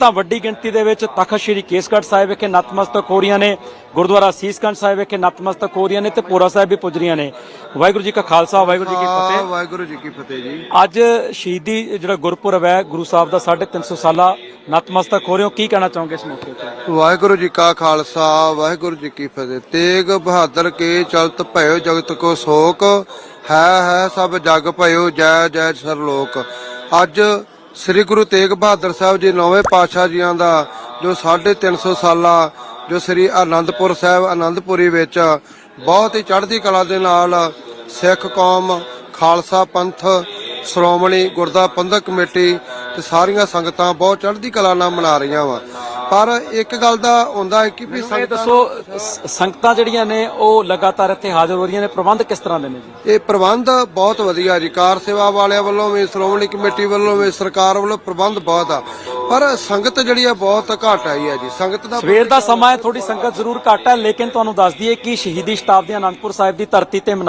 ਸੰਗਤਾਂ ਵੱਡੀ ਗਿਣਤੀ ਦੇ ਵਿੱਚ ਤਖਤ ਸ੍ਰੀ ਕੇਸਗੜ੍ਹ ਸਾਹਿਬ ਵਿਖੇ ਨਤਮਸਤਕ ਹੋ ਰਹੀਆਂ ਨੇ ਗੁਰਦੁਆਰਾ ਸੀਸਗੰਜ ਸਾਹਿਬ ਵਿਖੇ ਨਤਮਸਤਕ ਹੋ ਰਹੀਆਂ ਨੇ ਤੇ ਪੋਰਾ ਸਾਹਿਬ ਵੀ ਪੁੱਜ ਰਹੀਆਂ ਨੇ। ਵਾਹਿਗੁਰੂ ਜੀ ਕਾ ਖਾਲਸਾ ਵਾਹਿਗੁਰੂ ਜੀ ਕੀ ਫਤਿਹ। ਵਾਹਿਗੁਰੂ ਜੀ ਕੀ ਫਤਿਹ ਜੀ। ਅੱਜ ਸ਼ਹੀਦੀ ਜਿਹੜਾ ਗੁਰਪੁਰਬ ਹੈ ਗੁਰੂ ਸਾਹਿਬ ਦਾ 350 ਸਾਲਾ ਨਤਮਸਤਕ ਹੋ ਰਹੇ ਹੋ। ਕੀ ਕਹਿਣਾ ਚਾਹੋਗੇ ਇਸ ਮੌਕੇ ਤੇ? ਵਾਹਿਗੁਰੂ ਜੀ ਕਾ ਖਾਲਸਾ ਵਾਹਿਗੁਰੂ ਜੀ ਕੀ ਫਤਿਹ। ਤੇਗ ਬਹਾਦਰ ਕੇ ਚਲਤ ਭਇਓ ਜਗਤ ਕੋ ਸੋਕ ਹੈ ਹੈ ਸਭ ਜਗ ਭਇਓ ਜੈ ਜੈ ਸਰਲੋਕ। ਅੱਜ ਸ੍ਰੀ ਗੁਰੂ ਤੇਗ ਬਹਾਦਰ ਸਾਹਿਬ ਜੀ ਨੌਵੇਂ ਪਾਤਸ਼ਾਹ ਜੀਆਂ ਦਾ, ਜੋ 350 ਸਾਲਾ, ਜੋ ਸ੍ਰੀ ਆਨੰਦਪੁਰ ਸਾਹਿਬ ਆਨੰਦਪੁਰੀ ਵਿੱਚ ਬਹੁਤ ਹੀ ਚੜ੍ਹਦੀ ਕਲਾ ਦੇ ਨਾਲ ਸਿੱਖ ਕੌਮ, ਖਾਲਸਾ ਪੰਥ, ਸ਼੍ਰੋਮਣੀ ਗੁਰਦਾ ਪੰਥਕ ਕਮੇਟੀ ਤੇ ਸਾਰੀਆਂ ਸੰਗਤਾਂ ਬਹੁਤ ਚੜ੍ਹਦੀ ਕਲਾ ਨਾਲ ਮਨਾ ਰਹੀਆਂ ਵਾ। ਪਰ ਇੱਕ ਗੱਲ ਦਾ ਹੁੰਦਾ ਹੈ ਕਿ ਵੀ ਇਹ ਸੰਗਤਾਂ ਦੱਸੋ ਸ- ਸੰਗਤਾਂ ਜਿਹੜੀਆਂ ਨੇ ਉਹ ਲਗਾਤਾਰ ਇੱਥੇ ਹਾਜ਼ਰ ਹੋ ਰਹੀਆਂ ਨੇ ਪ੍ਰਬੰਧ ਕਿਸ ਤਰ੍ਹਾਂ ਦੇ ਨੇ ਜੀ? ਇਹ ਪ੍ਰਬੰਧ ਬਹੁਤ ਵਧੀਆ ਜੀ। ਕਾਰ ਸੇਵਾ ਵਾਲਿਆਂ ਵੱਲੋਂ ਵੀ ਸ਼੍ਰੋਮਣੀ ਕਮੇਟੀ ਵੱਲੋਂ ਵੀ ਸਰਕਾਰ ਵੱਲੋਂ ਪ੍ਰਬੰਧ ਬਹੁਤ ਆ। ਪਰ ਸੰਗਤ ਜਿਹੜੀ ਆ ਬਹੁਤ ਘੱਟ ਆਈ ਹੈ ਜੀ। ਸੰਗਤ ਦਾ ਸਵੇਰ ਦਾ ਸਮਾਂ ਹੈ ਥੋੜੀ ਸੰਗਤ ਜ਼ਰੂਰ ਘੱਟ ਹੈ ਲੇਕਿਨ ਤੁਹਾਨੂੰ ਦੱਸ ਦਈਏ ਕਿ ਸ਼ਹੀਦੀ ਸ਼ਤਾਬਦੀ ਆਨੰਦਪੁਰ ਸਾਹਿਬ ਦੀ ਧਰਤੀ ਤੇ ਮਨਾ-